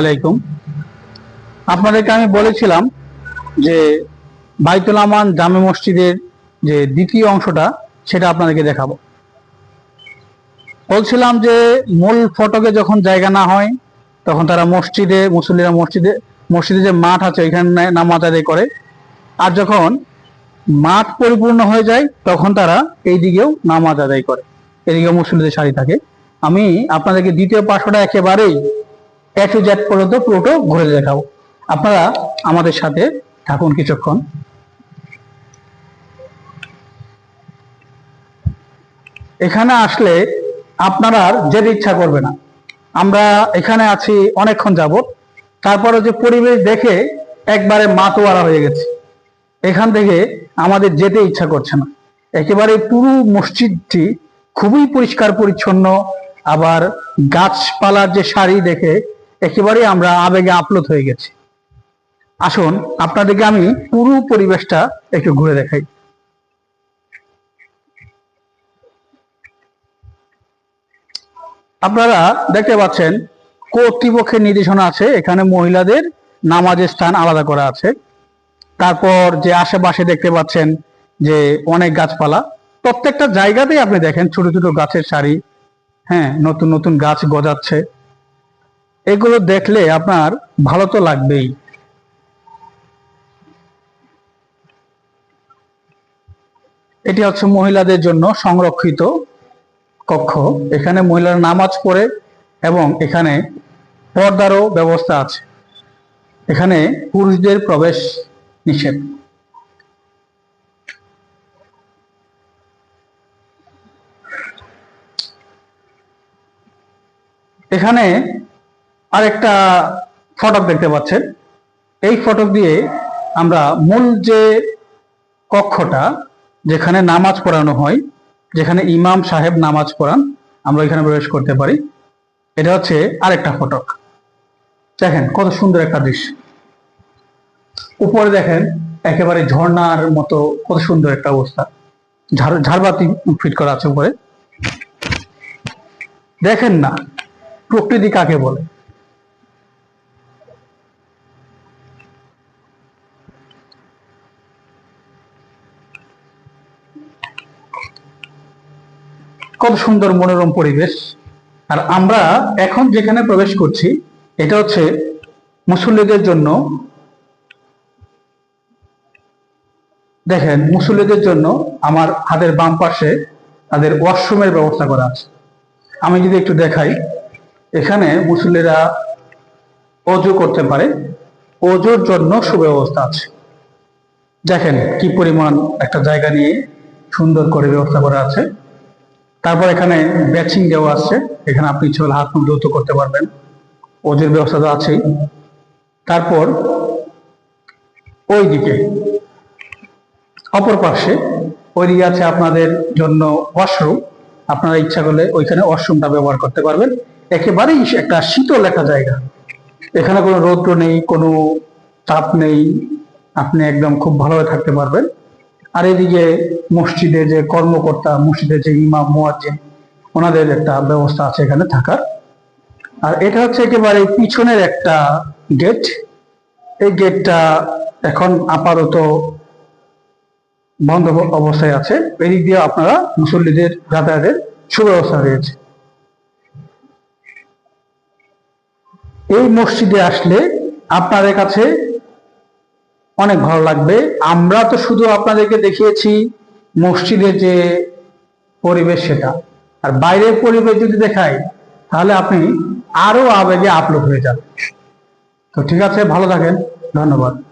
আলাইকুম। আপনাদেরকে আমি বলেছিলাম যে বাইতুল আমান জামে মসজিদের যে দ্বিতীয় অংশটা, সেটা আপনাদেরকে দেখাবো। বলছিলাম যে মূল ফটকে যখন জায়গা না হয়, তখন তারা মসজিদে, মুসল্লিরা মসজিদে মসজিদে যে মাঠ আছে এখানে নামাজ আদায় করে। আর যখন মাঠ পরিপূর্ণ হয়ে যায়, তখন তারা এই দিকেও নামাজ আদায় করে। এদিকেও মুসল্লিদের সারি থাকে। আমি আপনাদেরকে দ্বিতীয় পার্শ্বটা একেবারেই এ টু পর্যন্ত পুরোটো ঘুরে দেখাবো। আপনারা আমাদের সাথে থাকুন কিছুক্ষণ। এখানে আসলে আপনারা আর যেতে ইচ্ছা করবে না। আমরা এখানে আছি অনেকক্ষণ যাবত তারপরে যে পরিবেশ দেখে একবারে মাতোয়ারা হয়ে গেছে। এখান থেকে আমাদের যেতে ইচ্ছা করছে না। একেবারে পুরো মসজিদটি খুবই পরিষ্কার পরিচ্ছন্ন। আবার গাছপালার যে সারি দেখে একেবারে আমরা আবেগে আপ্লুত হয়ে গেছি। আসুন, আপনাদেরকে আমি পুরো পরিবেশটা একটু ঘুরে দেখাই। আপনারা দেখতে পাচ্ছেন, কর্তৃপক্ষের নির্দেশনা আছে, এখানে মহিলাদের নামাজের স্থান আলাদা করা আছে। তারপর যে আশেপাশে দেখতে পাচ্ছেন যে অনেক গাছপালা, প্রত্যেকটা জায়গাতেই আপনি দেখেন ছোট ছোট গাছের সারি। হ্যাঁ নতুন নতুন গাছ গজাচ্ছে। এগুলো দেখলে আপনার ভালো তো লাগবেই। এটি হচ্ছে মহিলাদের জন্য সংরক্ষিত কক্ষ। এখানে মহিলারা নামাজ পড়ে এবং এখানে পর্দারও ব্যবস্থা আছে। এখানে পুরুষদের প্রবেশ নিষেধ। এখানে আরেকটা ফটক দেখতে পাচ্ছেন। এই ফটক দিয়ে আমরা মূল যে কক্ষটা, যেখানে নামাজ পড়ানো হয়, যেখানে ইমাম সাহেব নামাজ পড়ান, আমরা এখানে প্রবেশ করতে পারি। এটা হচ্ছে আরেকটা ফটক দেখেন কত সুন্দর একটা দৃশ্য। উপরে দেখেন একেবারে ঝর্ণার মতো কত সুন্দর একটা অবস্থা। ঝাড়বাতি ফিট করা আছে উপরে। দেখেন না, প্রকৃতি কাকে বলে? কত সুন্দর মনোরম পরিবেশ। আর আমরা এখন যেখানে প্রবেশ করছি, এটা হচ্ছে মুসল্লিদের জন্য। দেখেন, মুসল্লিদের জন্য আমার হাতের বাম পাশে তাদের ওয়াশরুমের ব্যবস্থা করা আছে। আমি যদি একটু দেখাই, এখানে মুসল্লিরা অজু করতে পারে। অজুর জন্য সুব্যবস্থা আছে। দেখেন কি পরিমাণ একটা জায়গা নিয়ে সুন্দর করে ব্যবস্থা করা আছে। তারপর এখানে ব্যাচিং দেওয়া আছে। এখানে আপনি ইচ্ছে হলে হাত দ্রুত করতে পারবেন। ওজের ব্যবস্থা তো আছেই। তারপর ওই দিকে অপর পাশে ওই দিকে আছে আপনাদের জন্য ওয়াশরুম আপনারা ইচ্ছা করলে ওইখানে ওয়াশরুমটা ব্যবহার করতে পারবেন। একেবারেই একটা শীতল একটা জায়গা। এখানে কোনো রৌদ্র নেই, কোনো তাপ নেই। আপনি একদম খুব ভালোভাবে থাকতে পারবেন। আর এদিকে মসজিদে যে কর্মকর্তা, মসজিদে যে ইমাম, মুয়াজ্জিন, ওনাদের একটা ব্যবস্থা আছে এখানে থাকার। আর এটা হচ্ছে একেবারে পিছনের একটা গেট এই গেটটা এখন আপাতত বন্ধ অবস্থায় আছে। এদিক দিয়ে আপনারা মুসল্লিদের যাতায়াতের সুব্যবস্থা রয়েছে। এই মসজিদে আসলে আপনাদের কাছে অনেক ভালো লাগবে। আমরা তো শুধু আপনাদেরকে দেখিয়েছি মসজিদের যে পরিবেশ সেটা। আর বাইরের পরিবেশ যদি দেখাই, তাহলে আপনি আরও আবেগে আপলোড হয়ে যাবেন। তো ঠিক আছে, ভালো থাকেন। ধন্যবাদ।